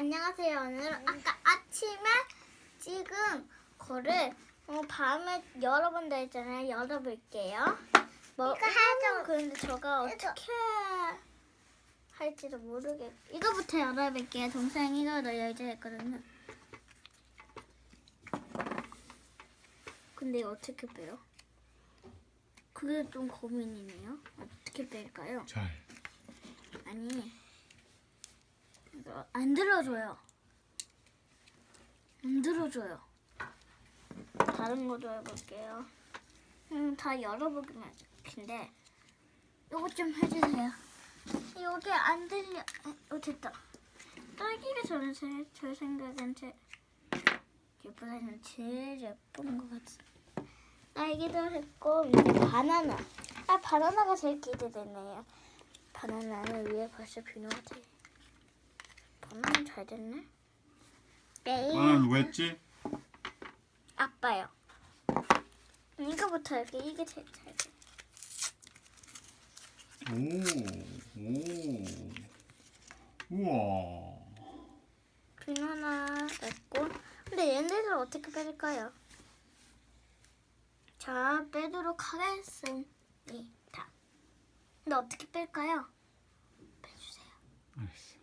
안녕하세요. 오늘은 아까 아침에 찍은 거를 어, 밤에 열어본다 했잖아요. 열어볼게요. 뭐, 이거 하죠. 그런데 제가 어떻게 할지도 모르겠. 이거부터 열어볼게요. 동생이가 너 열자 했거든요. 근데 이거 어떻게 빼요? 그게 좀 고민이네요. 어떻게 뺄까요? 잘. 아니 안 들어줘요. 안 들어줘요. 다른 거도 해볼게요. 음, 다 열어보기만 근데 이거 좀 해주세요. 이게 안 들려. 어 됐다. 딸기가 저는 제, 제 생각엔 제 예쁘다는 제일 예쁜 것 같아. 딸기도 했고 바나나. 아 바나나가 제일 기대되네요. 바나나는 위에 벌써 비누가 돼. 바나나 잘 됐네. 내일 아 누가 했지? 아빠요. 이거부터 이렇게 이게 제일 잘 돼. 오, 오, 우와. 비누 하나 냈고. 근데 얘네들 어떻게 뺄까요? 자 빼도록 하겠습니다. 근데 어떻게 뺄까요?